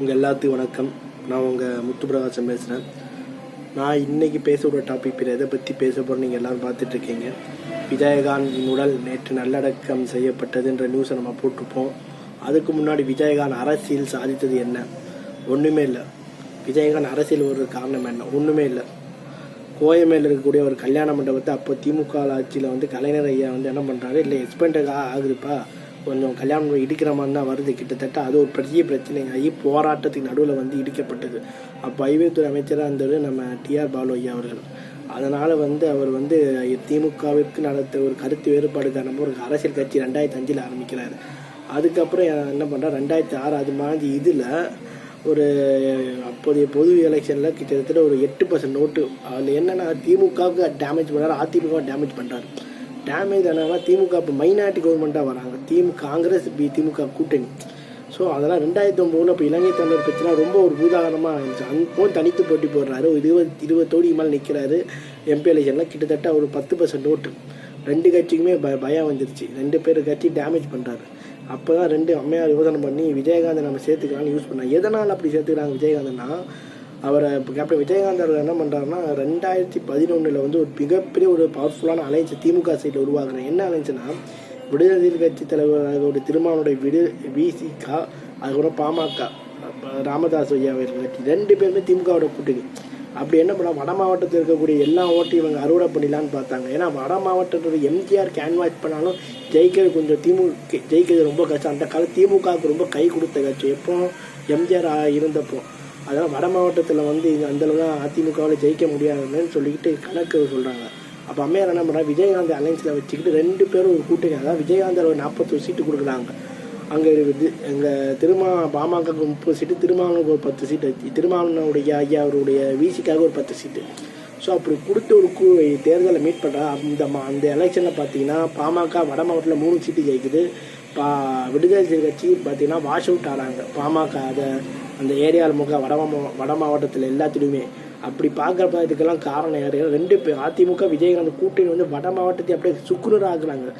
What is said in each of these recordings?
உங்கள் எல்லாத்துக்கும் வணக்கம். நான் உங்கள் முத்துப்பிரகாசம் பேசுகிறேன் நான் இன்றைக்கி பேச ஒரு டாபிக் பேர் எதை பற்றி பேச போகிறேன் நீங்கள் எல்லோரும் பார்த்துட்ருக்கீங்க விஜயகாந்தின் உடல் நேற்று நல்லடக்கம் செய்யப்பட்டதுன்ற நியூஸை நம்ம போட்டிருப்போம். அதுக்கு முன்னாடி விஜயகாந்த் அரசியல் சாதித்தது என்ன? ஒன்றுமே இல்லை. விஜயகாந்த் அரசியல் ஒரு காரணம் என்ன? ஒன்றுமே இல்லை. கோயமேல இருக்கக்கூடிய ஒரு கல்யாண மண்டபத்தை அப்போ திமுக ஆட்சியில் வந்து கலைஞர் ஐயா வந்து என்ன பண்ணுறாரு இல்லை எக்ஸ்பெண்டட் ஆகுதுப்பா. கொஞ்சம் கல்யாணம் இடிக்கிற மாதிரி தான் வருது. கிட்டத்தட்ட அது ஒரு பெரிய பிரச்சனை ஆகி போராட்டத்துக்கு நடுவில் வந்து இடிக்கப்பட்டது. அப்போ ஐவேத்துறை அமைச்சராக இருந்தவர் நம்ம டிஆர் பாலு ஐயா அவர்கள். அதனால் வந்து அவர் வந்து திமுகவிற்கு நடத்த ஒரு கருத்து வேறுபாடு காரணமாக ஒரு அரசியல் கட்சி ரெண்டாயிரத்தி அஞ்சில் ஆரம்பிக்கிறார். அதுக்கப்புறம் என்ன பண்ணுறா ரெண்டாயிரத்தி ஆறு அது மாதிரி இதில் ஒரு அப்போதைய பொது எலெக்ஷனில் கிட்டத்தட்ட ஒரு எட்டு பர்சன்ட் நோட்டு அதில் என்னென்னா திமுகவுக்கு டேமேஜ் பண்ணுறாரு அதிமுக டேமேஜ் பண்ணுறாரு டேமேஜ் ஆனால் திமுக இப்போ மைனாரிட்டி கவர்மெண்ட்டாக வராங்க. திமுக காங்கிரஸ் பி திமுக கூட்டணி. ஸோ அதெல்லாம் ரெண்டாயிரத்தி ஒம்போதில் இப்போ இலங்கை தமிழர் பிரச்சனை ரொம்ப ஒரு பூதாகரமாக இருந்துச்சு. அப்போ தனித்து போட்டி போடுறாரு. ஒரு இருபது இருபது தொகுதி மேலே நிற்கிறாரு எம்பி எலெக்ஷனில் கிட்டத்தட்ட ஒரு பத்து பர்சன்ட் ஓட்டு. ரெண்டு கட்சிக்குமே ப பயம் வந்துருச்சு. ரெண்டு பேர் கட்சி டேமேஜ் பண்ணுறாரு அப்போ தான் ரெண்டு அம்மையார் யோசனை பண்ணி விஜயகாந்தை நம்ம சேர்த்துக்கலாம்னு யூஸ் பண்ணாங்க. எதனால் அப்படி சேர்த்துக்கிறாங்க விஜயகாந்த்னா அவரை இப்போ கேப்டன் விஜயகாந்த் அவர்கள் என்ன பண்ணுறாருன்னா ரெண்டாயிரத்தி பதினொன்றில் வந்து ஒரு மிகப்பெரிய ஒரு பவர்ஃபுல்லான அலைஞ்சு திமுக சைடில் உருவாக்குறேன் என்ன அலைன்ஸ்னா விடுதலை கட்சி தலைவர் திருமாவனுடைய விடு விசிகா அதுக்கப்புறம் பாமக ராமதாஸ் ஐயா அவர்கள் ரெண்டு பேருமே திமுகவோட கூட்டணி. அப்படி என்ன பண்ணால் வட மாவட்டத்தில் இருக்கக்கூடிய எல்லா ஓட்டையும் இவங்க அறுவடை பண்ணிடலான்னு பார்த்தாங்க. ஏன்னா வட மாவட்டத்தில் எம்ஜிஆர் கேன்வாஸ் பண்ணாலும் ஜெயிக்கிறது கொஞ்சம் திமுக ஜெயிக்கிறது ரொம்ப கஷ்டம். அந்த காலம் திமுகவுக்கு ரொம்ப கை கொடுத்த கட்சி. எப்போ எம்ஜிஆர் இருந்தப்போ. அதனால் வட மாவட்டத்தில் வந்து இது அந்தளவுலாம் அதிமுகவில் ஜெயிக்க முடியாதுன்னு சொல்லிக்கிட்டு கணக்கு சொல்கிறாங்க அப்போ அம்மையார் என்ன பண்ணுறா விஜயகாந்த் அலைன்ஸில் வச்சுக்கிட்டு ரெண்டு பேரும் ஒரு கூட்டணி அதாவது விஜயகாந்த் ஒரு நாற்பத்தொரு சீட்டு கொடுக்குறாங்க. அங்கே இருக்குது எங்கள் திருமா பாமகக்கு முப்பது சீட்டு திருமாவளவுக்கு ஒரு பத்து சீட்டு வச்சு திருமாவளவனுடைய ஐயா அவருடைய விசிக்காக ஒரு பத்து சீட்டு. ஸோ அப்படி கொடுத்து ஒரு கூ தேர்தலை மீட் பண்ணுறா அந்த மா அந்த எலெக்ஷனில் பார்த்தீங்கன்னா பாமக வட மாவட்டத்தில் மூணு சீட்டு ஜெயிக்குது. பா விடுதலை கட்சி பார்த்தீங்கன்னா வாஷ் அவுட் ஆகிறாங்க பாமக அதை அந்த ஏரியாவில் முக வட வட மாவட்டத்தில் எல்லாத்துலேயுமே. அப்படி பார்க்குறப்ப இதுக்கெல்லாம் காரணம் யார்? ரெண்டு பேர் அதிமுக விஜயகாந்த் கூட்டணி வந்து வட மாவட்டத்தை அப்படியே சுக்குனர்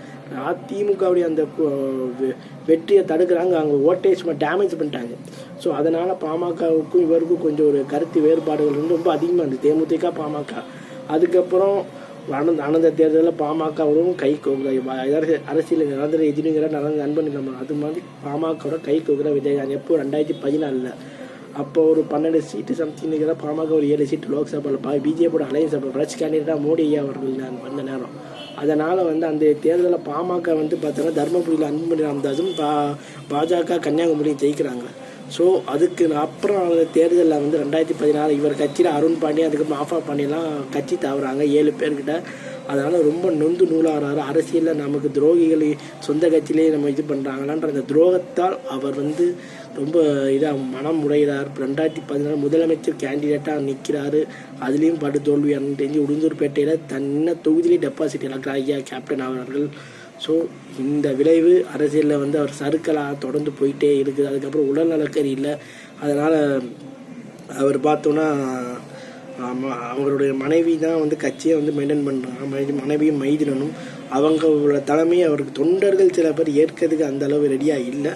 அதிமுகவுடைய அந்த கு- அந்த வெற்றியை தடுக்கிறாங்க. அவங்க ஓட்டேஜ் டேமேஜ் பண்ணிட்டாங்க. ஸோ அதனால் பாமகவுக்கும் இவருக்கும் கொஞ்சம் ஒரு கருத்து வேறுபாடுகள் வந்து ரொம்ப அதிகமாக இருந்துச்சு தேமுதிக பாமக. அதுக்கப்புறம் அனந்த அனந்த தேர்தலில் பாமகவோட கை அரசியல் நடந்த எதிரிங்கிற நடந்த நண்பன் நம்ம அது மாதிரி பாமகவோட கை கோகுல விஜயகாந்த் எப்போ ரெண்டாயிரத்தி பதினாலில்? அப்போ ஒரு பன்னெண்டு சீட்டு சம்திங் இருக்கிற பாமக ஒரு ஏழு சீட்டு லோக்சபாவில் பா பிஜேபியோட அலையன்ஸ் அப்போ ஃப்ரெஷ் கேண்டிடேட்டாக மோடி ஐயா அவர்கள் நான் வந்த நேரம். அதனால் வந்து அந்த தேர்தலில் பாமக வந்து பார்த்தோன்னா தருமபுரியில் அன்புமணி ராமதாஸும் பா பாஜக கன்னியாகுமரியும் ஜெயிக்கிறாங்க. ஸோ அதுக்கு அப்புறம் தேர்தலில் வந்து ரெண்டாயிரத்தி பதினாறு இவர் கட்சியில் அருண் பாண்டியன் அதுக்கப்புறம் ஆஃபா பாண்டியெல்லாம் கட்சி தவறாங்க. ஏழு பேர்கிட்ட. அதனால் ரொம்ப நொந்து நூலாகிறாரு அரசியலில் நமக்கு துரோகிகள் சொந்த கட்சியிலேயே நம்ம இது பண்ணுறாங்களான்ற அந்த துரோகத்தால் அவர் வந்து ரொம்ப இதாக மனம் உடைகிறார் ரெண்டாயிரத்தி பதினாறு முதலமைச்சர் கேண்டிடேட்டாக நிற்கிறாரு அதுலேயும் படு தோல்வி தெரிஞ்சு உளுந்தூர்பேட்டையில் தன்ன தொகுதியிலே டெபாசிட் இழக்கிறார் ஐயா கேப்டன் அவர்கள். ஸோ இந்த விளைவு அரசியலில் வந்து அவர் சறுக்கலாக தொடர்ந்து போயிட்டே இருக்குது. அதுக்கப்புறம் உடல்நலக்கறி இல்லை. அதனால் அவர் பார்த்தோன்னா அவருடைய மனைவி தான் வந்து கட்சியை வந்து மெயின்டைன் பண்ணுறாங்க மனைவியும் மைதினனும் அவங்களோட தலைமையை அவருக்கு தொண்டர்கள் சில பேர் ஏற்கிறதுக்கு அந்த அளவு ரெடியாக இல்லை.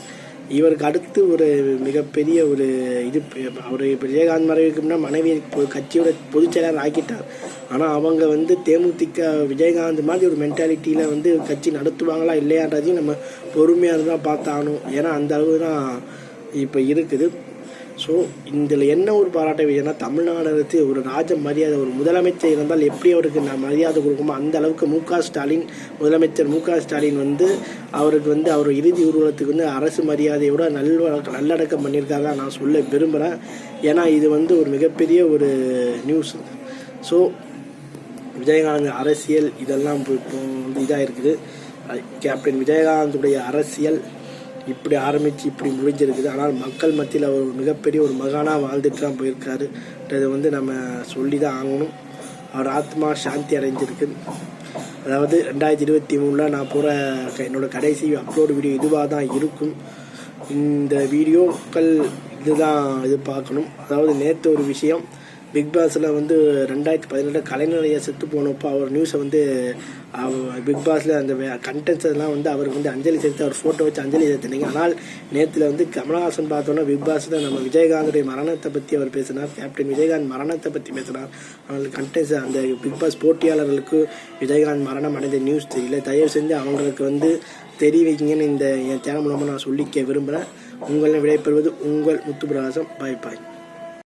இவருக்கு அடுத்து ஒரு மிகப்பெரிய ஒரு இது அவர் விஜயகாந்த் மறைவுக்கு முன்னாடி மனைவி கட்சியோட பொதுச் செயலாளர் ஆக்கிட்டார். ஆனால் அவங்க வந்து தேமுதிக விஜயகாந்த் மாதிரி ஒரு மென்டாலிட்டியில் வந்து கட்சி நடத்துவாங்களா இல்லையான்றதையும் நம்ம பொறுமையாக தான் பார்த்தாகணும். ஏன்னா அந்த அளவு தான் இப்போ இருக்குது. ஸோ இதில் என்ன ஒரு பாராட்ட விஷயம்னா தமிழ்நாடு ஒரு ராஜ மரியாதை ஒரு முதலமைச்சர் இருந்தால் எப்படி அவருக்கு நான் மரியாதை கொடுக்குமோ அந்த அளவுக்கு மு ஸ்டாலின் முதலமைச்சர் மு ஸ்டாலின் வந்து அவருக்கு வந்து அவர் இறுதி ஊர்வலத்துக்கு வந்து அரசு மரியாதையோட நல்ல நல்லடக்கம் பண்ணியிருக்காரு நான் சொல்ல விரும்புகிறேன் ஏன்னா இது வந்து ஒரு மிகப்பெரிய ஒரு நியூஸ் ஸோ விஜயகாந்த் அரசியல் இதெல்லாம் இப்போ வந்து இதாக இருக்குது கேப்டன் விஜயகாந்துடைய அரசியல் இப்படி ஆரம்பித்து இப்படி முடிஞ்சிருக்குது. ஆனால் மக்கள் மத்தியில் அவர் மிகப்பெரிய ஒரு மகானாக வாழ்ந்துட்டு தான் போயிருக்காரு. வந்து நம்ம சொல்லி தான் ஆகணும். அவர் ஆத்மா சாந்தி அடைஞ்சிருக்கு. அதாவது ரெண்டாயிரத்தி இருபத்தி மூணில் நான் போகிற என்னோடய கடைசி அப்லோடு வீடியோ இதுவாக தான் இருக்கும். இந்த வீடியோக்கள் இதுதான் இது பார்க்கணும். அதாவது நேற்று ஒரு விஷயம் பிக் பாஸில் வந்து ரெண்டாயிரத்தி பதினெட்டு கலைநிலையை செத்து போனப்போ அவர் நியூஸை வந்து பிக் பாஸில் அந்த கண்டென்ட்ஸ் எல்லாம் வந்து அவருக்கு வந்து அஞ்சலி செலுத்தி அவர் ஃபோட்டோ வச்சு அஞ்சலி செலுத்தினீங்க. ஆனால் நேற்றுல வந்து கமலஹாசன் பார்த்தோன்னா பிக் பாஸில் நம்ம விஜயகாந்துடைய மரணத்தை பற்றி அவர் பேசினார். கேப்டன் விஜயகாந்த் மரணத்தை பற்றி பேசினார். ஆனால் கண்டென்ட்ஸ் அந்த பிக் பாஸ் போட்டியாளர்களுக்கு விஜயகாந்த் மரணம் அடைந்த நியூஸ் தெரியல. தயவு செஞ்சு அவங்களுக்கு வந்து தெரிவிங்கன்னு இந்த என் சேனல் மூலமாக நான் சொல்லிக்க விரும்புகிறேன் உங்களை விடைபெறுவது உங்கள் முத்துப்பிரகாசம். பாய் பாய்